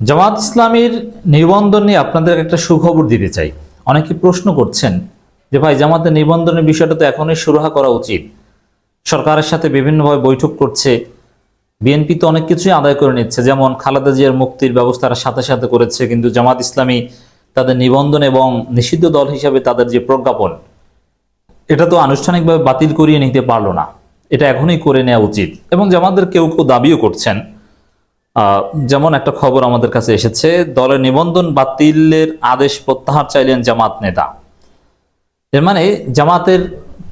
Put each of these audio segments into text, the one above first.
জামাত ইসলামীর নিবন্ধন নিয়ে আপনাদের একটা সুখবর দিতে চাই। অনেকে প্রশ্ন করছেন যে, ভাই, জামাতের নিবন্ধনের বিষয়টা তো এখনই সুরাহা করা উচিত। সরকারের সাথে বিভিন্নভাবে বৈঠক করছে। বিএনপি তো অনেক কিছুই আদায় করে নিচ্ছে। যেমন খালেদা জিয়ার মুক্তির ব্যবস্থা সাথে সাথে করেছে, কিন্তু জামাত ইসলামী তাদের নিবন্ধন এবং নিষিদ্ধ দল হিসাবে তাদের যে প্রজ্ঞাপন, এটা তো আনুষ্ঠানিকভাবে বাতিল করিয়ে নিতে পারল না। এটা এখনই করে নেওয়া উচিত। এবং জামাতদের কেউ কেউ দাবিও করছেন যেমন একটা খবর আমাদের কাছে এসেছে, দলের নিবন্ধন বাতিলের আদেশ প্রত্যাহার চাইলেন জামাত নেতা। এর মানে জামাতের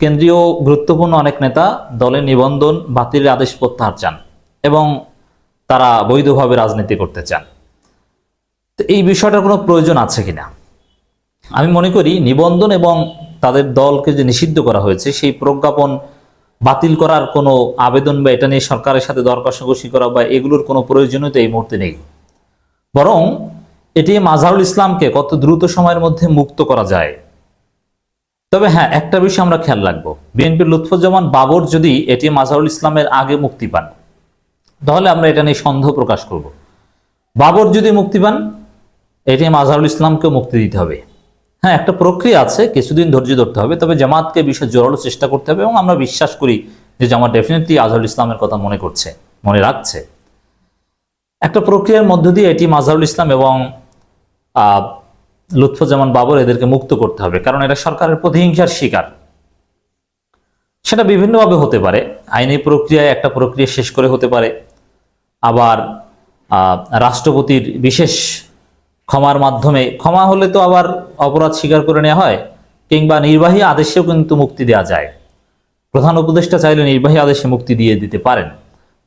কেন্দ্রীয় গুরুত্বপূর্ণ অনেক নেতা দলের নিবন্ধন বাতিলের আদেশ প্রত্যাহার চান এবং তারা বৈধভাবে রাজনীতি করতে চান। তো এই বিষয়টার কোনো প্রয়োজন আছে কিনা? আমি মনে করি নিবন্ধন এবং তাদের দলকে যে নিষিদ্ধ করা হয়েছে, সেই প্রজ্ঞাপন বাতিল করার কোনো আবেদন বা এটা নিয়ে সরকারের সাথে দর করা বা এগুলোর কোনো প্রয়োজনীয়তা এই মুহূর্তে নেই। বরং এটি মাজারুল ইসলামকে কত দ্রুত সময়ের মধ্যে মুক্ত করা যায়। তবে হ্যাঁ একটা বিষয় আমরা খেয়াল রাখব। বিএনপির লুৎফুজ্জামান বাবর যদি এটি মাজারুল ইসলামের আগে মুক্তি পান, তাহলে আমরা এটা নিয়ে সন্দেহ প্রকাশ করব। বাবর যদি মুক্তি পান, এটি মাজারুল ইসলামকেও মুক্তি দিতে হবে। হ্যাঁ একটা প্রক্রিয়া আছে, কিছুদিন ধৈর্য ধরতে হবে, তবে জামাতকে বিষয় জোরালো চেষ্টা করতে হবে এবং আমরা বিশ্বাস করি যে জামাত ডেফিনেটলি আজহারুল ইসলামের কথা মনে করছে, মনে রাখছে। একটা প্রক্রিয়ার মধ্য দিয়ে এটি মাজারুল ইসলাম এবং লুৎফুজ্জামান বাবর এদেরকে মুক্ত করতে হবে, কারণ এটা সরকারের প্রতিহিংসার শিকার। সেটা বিভিন্নভাবে হতে পারে, আইনি প্রক্রিয়ায় একটা প্রক্রিয়া শেষ করে হতে পারে, আবার রাষ্ট্রপতির বিশেষ ক্ষমার মাধ্যমে। ক্ষমা হলে তো আবার অপরাধ স্বীকার করে নেওয়া হয়, কিংবা নির্বাহী আদেশেও কিন্তু মুক্তি দেওয়া যায়। প্রধান উপদেষ্টা চাইলে নির্বাহী আদেশে মুক্তি দিয়ে দিতে পারেন।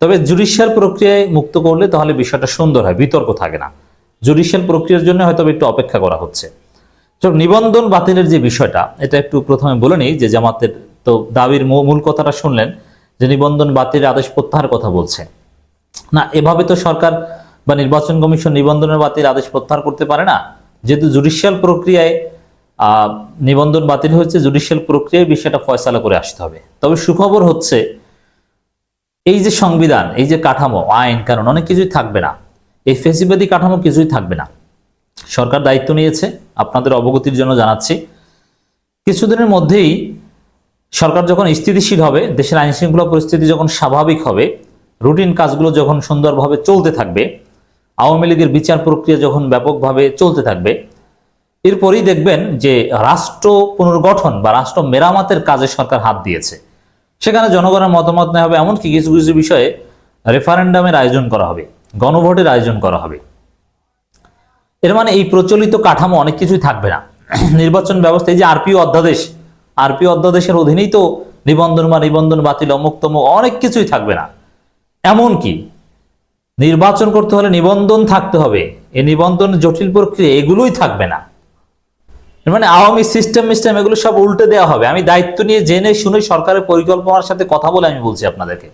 তবে জুডিশিয়াল প্রক্রিয়ায় মুক্ত করলে তাহলে বিষয়টা সুন্দর হয়, বিতর্ক থাকে না। জুডিশিয়াল প্রক্রিয়ার জন্য হয়তো একটু অপেক্ষা করা হচ্ছে। নিবন্ধন বাতিলের যে বিষয়টা, এটা একটু প্রথমে বলে নিই যে জামাতের তো দাবির মূল কথাটা শুনলেন যে নিবন্ধন বাতিলের আদেশ প্রত্যাহার কথা বলছে। না, এভাবে তো সরকার বা নির্বাচন কমিশন নিবন্ধনের বাতিল আদেশ প্রত্যাহার করতে পারে না, যেহেতু জুডিশিয়াল প্রক্রিয়ায় নিবন্ধন বাতিল হয়েছে জুডিশিয়াল প্রক্রিয়ায় বিষয়টা ফয়সালা করে আসতে হবে। তবে সুখবর হচ্ছে, এই যে সংবিধান, এই যে কাঠামো, আইন কারণ অনেক কিছুই থাকবে না। এই ফেসিবাদী কাঠামো কিছুই থাকবে না। সরকার দায়িত্ব নিয়েছে, আপনাদের অবগতির জন্য জানাচ্ছি। কিছুদিনের মধ্যেই সরকার যখন স্থিতিশীল হবে, দেশের আইন শৃঙ্খলা পরিস্থিতি যখন স্বাভাবিক হবে, রুটিন কাজগুলো যখন সুন্দরভাবে চলতে থাকবে আওয়ামী লীগের বিচার প্রক্রিয়া যখন ব্যাপকভাবে চলতে থাকবে, এরপরেই দেখবেন যে রাষ্ট্র পুনর্গঠন বা রাষ্ট্র মেরামতের কাজে সরকার হাত দিয়েছে। সেখানে জনগণের মতামত নেওয়া হবে, এমনকি কিছু কিছু বিষয়ে রেফারেন্ডামের আয়োজন করা হবে, গণভোটের আয়োজন করা হবে। এর মানে এই প্রচলিত কাঠামো অনেক কিছুই থাকবে না। নির্বাচন ব্যবস্থা, এই যে আরপিও অধ্যাদেশ, আরপিও অধ্যাদেশের অধীনেই তো নিবন্ধন বা নিবন্ধন বাতিল, অমুক অনেক কিছুই থাকবে না। এমন কি নির্বাচন করতে হলে নিবন্ধন থাকতে হবে। এই নিবন্ধন জটিল প্রক্রিয়া এগুলোই থাকবে না। মানে আওয়ামী সিস্টেম মিস্টেম এগুলো সব উল্টে দেওয়া হবে। আমি দায়িত্ব নিয়ে জেনে শুনে সরকারের পরিকল্পনার সাথে কথা বলে আমি বলছি আপনাদেরকে।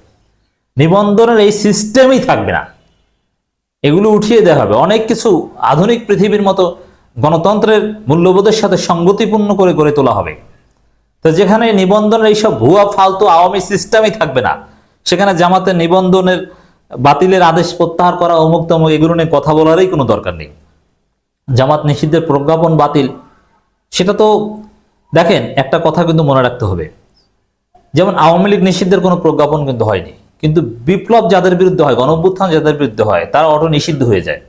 নিবন্ধনের এই সিস্টেমই থাকবে না। এগুলো উঠিয়ে দেওয়া হবে। অনেক কিছু আধুনিক পৃথিবীর মতো গণতন্ত্রের মূল্যবোধের সাথে সঙ্গতিপূর্ণ করে গড়ে তোলা হবে। তো যেখানে নিবন্ধনের এইসব ভুয়া, ফালতু আওয়ামী সিস্টেমই থাকবে না, সেখানে জামাতের নিবন্ধনের বাতিলের আদেশ প্রত্যাহার করা অমুক তমুক, এগুলো নিয়ে কথা বলারই কোনো দরকার নেই। জামাত নিষিদ্ধের প্রজ্ঞাপন বাতিল, সেটা তো দেখেন, একটা কথা কিন্তু মনে রাখতে হবে। যেমন আওয়ামী লীগ নিষিদ্ধের কোনো প্রজ্ঞাপন কিন্তু হয়নি, কিন্তু বিপ্লব যাদের বিরুদ্ধে হয়, গণঅভ্যুত্থান যাদের বিরুদ্ধে হয়, তারা অটো নিষিদ্ধ হয়ে যায়।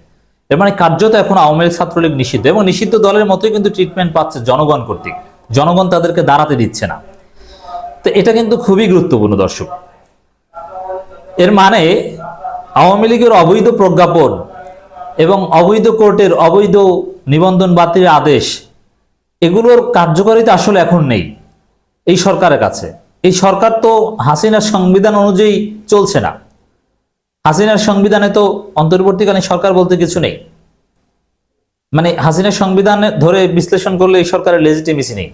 এর মানে কার্যত এখন আওয়ামী লীগ ছাত্রলীগ নিষিদ্ধ, এবং নিষিদ্ধ দলের মতোই কিন্তু ট্রিটমেন্ট পাচ্ছে জনগণ কর্তৃক। জনগণ তাদেরকে দাঁড়াতে দিচ্ছে না। তো এটা কিন্তু খুবই গুরুত্বপূর্ণ দর্শক। এর মানে আওয়ামী লীগের অবৈধ প্রজ্ঞাপন এবং অবৈধ কোর্টের অবৈধ নিবন্ধন বাতিলের আদেশ, এগুলোর কার্যকারিতা আসলে এখন নেই এই সরকারের কাছে। এই সরকার তো হাসিনার সংবিধান অনুযায়ী চলছে না। হাসিনার সংবিধানে তো অন্তর্বর্তীকালীন সরকার বলতে কিছু নেই। মানে হাসিনার সংবিধান ধরে বিশ্লেষণ করলে এই সরকারের লেজিটিমেসি নেই।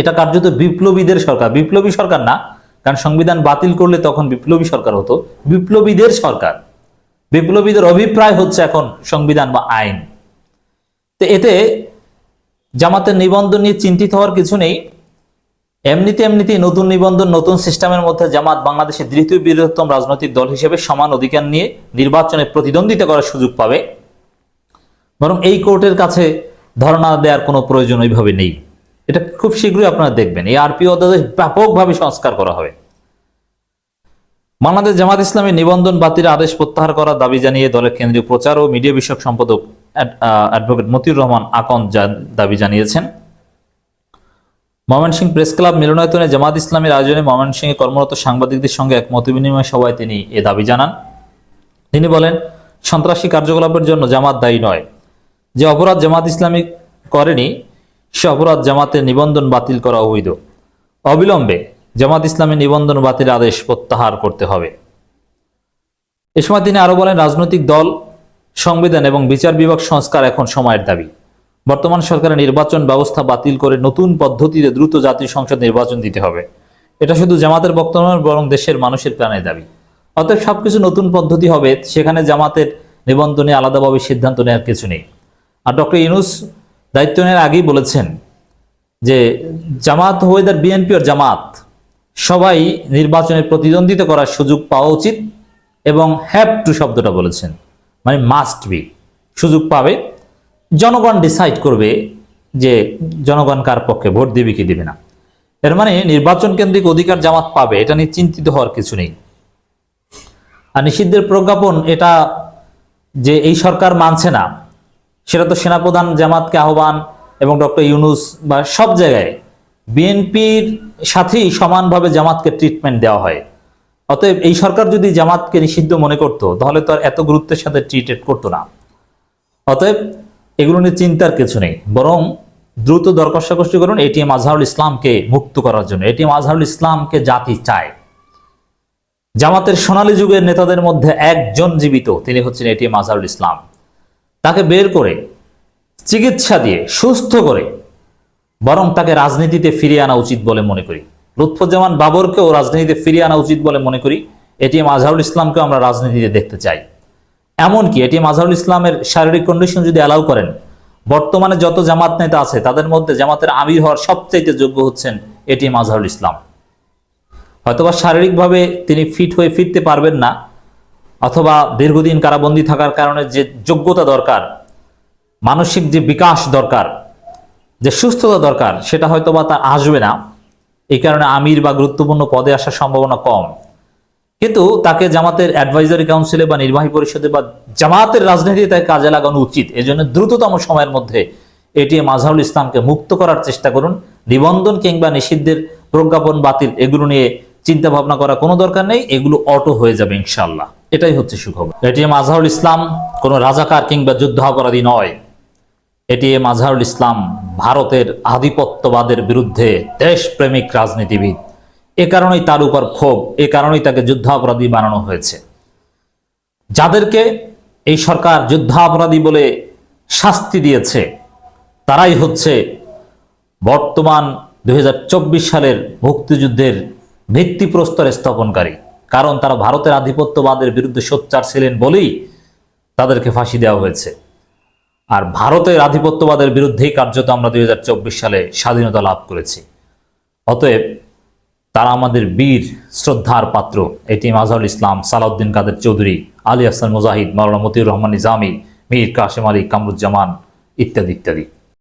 এটা কার্যত বিপ্লবীদের সরকার। বিপ্লবী সরকার না কারণ সংবিধান বাতিল করলে তখন বিপ্লবী সরকার হতো, বিপ্লবীদের সরকার। বিপ্লবীদের অভিপ্রায় হচ্ছে এখন সংবিধান বা আইন। তো এতে জামাতের নিবন্ধন নিয়ে চিন্তিত হওয়ার কিছু নেই। এমনিতে এমনিতেই নতুন নিবন্ধন, নতুন সিস্টেমের মধ্যে জামাত বাংলাদেশের দ্বিতীয় বৃহত্তম রাজনৈতিক দল হিসেবে সমান অধিকার নিয়ে নির্বাচনে প্রতিদ্বন্দ্বিতা করার সুযোগ পাবে। বরং এই কোর্টের কাছে ধর্ণা দেওয়ার কোনো প্রয়োজন ওইভাবে নেই। এটা খুব শীঘ্রই আপনারা দেখবেন। এই আরপি অধ্যাদেশ ব্যাপকভাবে সংস্কার করা হবে। বাংলাদেশ জামাত ইসলামী নিবন্ধন বাতিল আদেশ প্রত্যাহার করার দাবি জানিয়ে দলের কেন্দ্রীয় প্রচার ও মিডিয়া বিষয়ক সম্পাদক অ্যাডভোকেট মতিউর রহমান আকন দাবি জানিয়েছেন। ময়মনসিংহ প্রেস ক্লাব মিলনায়তনে জামাত ইসলামের আয়োজনে ময়মনসিংহে কর্মরত সাংবাদিকদের সঙ্গে এক মত বিনিময় সভায় তিনি এ দাবি জানান। তিনি বলেন, সন্ত্রাসী কার্যকলাপের জন্য জামাত দায়ী নয়। যে অপরাধ জামাত ইসলামী করেনি সে অপরাধ জামাতের নিবন্ধন বাতিল করা অবৈধ। অবিলম্বে জামাত ইসলামের নিবন্ধন বাতিল আদেশ প্রত্যাহার করতে হবে। এ সময় তিনি আরও বলেন রাজনৈতিক দল সংবিধান এবং বিচার বিভাগ সংস্কার এখন সময়ের দাবি। বর্তমান সরকারের নির্বাচন ব্যবস্থা বাতিল করে নতুন পদ্ধতিতে দ্রুত জাতীয় সংসদ নির্বাচন দিতে হবে। এটা শুধু জামাতের বক্তব্য নয়, বরং দেশের মানুষের প্রাণের দাবি। অতএব সবকিছু নতুন পদ্ধতি হবে সেখানে জামাতের নিবন্ধনে আলাদাভাবে সিদ্ধান্ত নেওয়ার কিছু নেই। আর ডক্টর ইউনুস দায়িত্ব নেওয়ার আগেই বলেছেন যে জামাত ওয়েদার বিএনপি আর জামাত সবাই নির্বাচনে প্রতিদ্বন্দ্বিতা করার সুযোগ পাওয়া উচিত এবং হ্যাভ টু শব্দটা বলেছেন। মানে মাস্ট বি সুযোগ পাবে। জনগণ ডিসাইড করবে যে জনগণ কার পক্ষে ভোট দিবে কি দিবে না। এর মানে নির্বাচন কেন্দ্রিক অধিকার জামাত পাবে, এটা নিয়ে চিন্তিত হওয়ার কিছু নেই। আর নিষিদ্ধের প্রজ্ঞাপন, এটা যে এই সরকার মানছে না সেটা তো সেনাপ্রধান জামাতকে আহ্বান এবং ডক্টর ইউনুস বা সব জায়গায়। বিএনপির সাথেই সমানভাবে জামাতকে ট্রিটমেন্ট দেওয়া হয়। অতএব এই সরকার যদি জামাতকে নিষিদ্ধ মনে করতো, তাহলে তো আর এত গুরুত্বের সাথে ট্রিটেড করতো না। অতএব এগুলো নিয়ে চিন্তার কিছু নেই। বরং দ্রুত দরকষাকষি করুন এটিএম আজহারুল ইসলামকে মুক্ত করার জন্য। এটিএম আজহারুল ইসলামকে জাতি চায়। জামাতের সোনালী যুগের নেতাদের মধ্যে একজন জীবিত, তিনি হচ্ছেন এটিএম আজহারুল ইসলাম। তাকে বের করে, চিকিৎসা দিয়ে, সুস্থ করে, বরং তাকে রাজনীতিতে ফিরিয়ে আনা উচিত বলে মনে করি। লুৎফুজ্জামান বাবরকেও রাজনীতিতে ফিরিয়ে আনা উচিত বলে মনে করি। এটিএম আজহারুল ইসলামকেও আমরা রাজনীতিতে দেখতে চাই। এমনকি এটিএম আজহারুল ইসলামের শারীরিক কন্ডিশন যদি অ্যালাউ করেন, বর্তমানে যত জামাত নেতা আছে, তাদের মধ্যে জামাতের আমির হওয়ার সবচাইতে যোগ্য হচ্ছেন এটিএম আজহারুল ইসলাম। হয়তোবা শারীরিকভাবে তিনি ফিট হয়ে ফিরতে পারবেন না অথবা দীর্ঘদিন কারাবন্দী থাকার কারণে যে যোগ্যতা দরকার, মানসিক যে বিকাশ দরকার, যে সুস্থতা দরকার, সেটা হয়তোবা তার আসবে না। এই কারণে আমির বা গুরুত্বপূর্ণ পদে আসার সম্ভাবনা কম। কিন্তু তাকে জামাতের অ্যাডভাইজারি কাউন্সিলে বা নির্বাহী পরিষদে বা জামাতের রাজনীতিতে তাকে কাজে লাগানো উচিত। এজন্য দ্রুততম সময়ের মধ্যে এটিএম আজহারুল ইসলামকে মুক্ত করার চেষ্টা করুন। নিবন্ধন কিংবা নিষিদ্ধের প্রজ্ঞাপন বাতিল, এগুলো নিয়ে চিন্তা ভাবনা করা কোনো দরকার নেই। এগুলো অটো হয়ে যাবে ইনশাল্লাহ এটাই হচ্ছে সুখবর। এটিএম আজহারুল ইসলাম কোনো রাজাকার কিংবা যুদ্ধাপরাধী নয়। এটিএম আজহারুল ইসলাম ভারতের আধিপত্যবাদের বিরুদ্ধে দেশপ্রেমিক রাজনীতিবিদ। এ কারণেই তার উপর ক্ষোভ, এ কারণেই তাকে যুদ্ধাপরাধী বানানো হয়েছে। যাদেরকে এই সরকার যুদ্ধাপরাধী বলে শাস্তি দিয়েছে, তারাই হচ্ছে বর্তমান দু হাজার চব্বিশ সালের মুক্তিযুদ্ধের ভিত্তিপ্রস্তর স্থাপনকারী। কারণ তারা ভারতের আধিপত্যবাদের বিরুদ্ধে সোচ্চার ছিলেন বলেই তাদেরকে ফাঁসি দেওয়া হয়েছে। আর ভারতের আধিপত্যবাদের বিরুদ্ধেই কার্যত আমরা দুই হাজার চব্বিশ সালে স্বাধীনতা লাভ করেছি। অতএব তারা আমাদের বীর, শ্রদ্ধার পাত্র, এটি আজহারুল ইসলাম সালাউদ্দিন কাদের চৌধুরী, আলী হাসান মুজাহিদ, মাওলানা মতিউর রহমান নিজামী, মীর কাশেম আলী কামরুজ্জামান ইত্যাদি ইত্যাদি।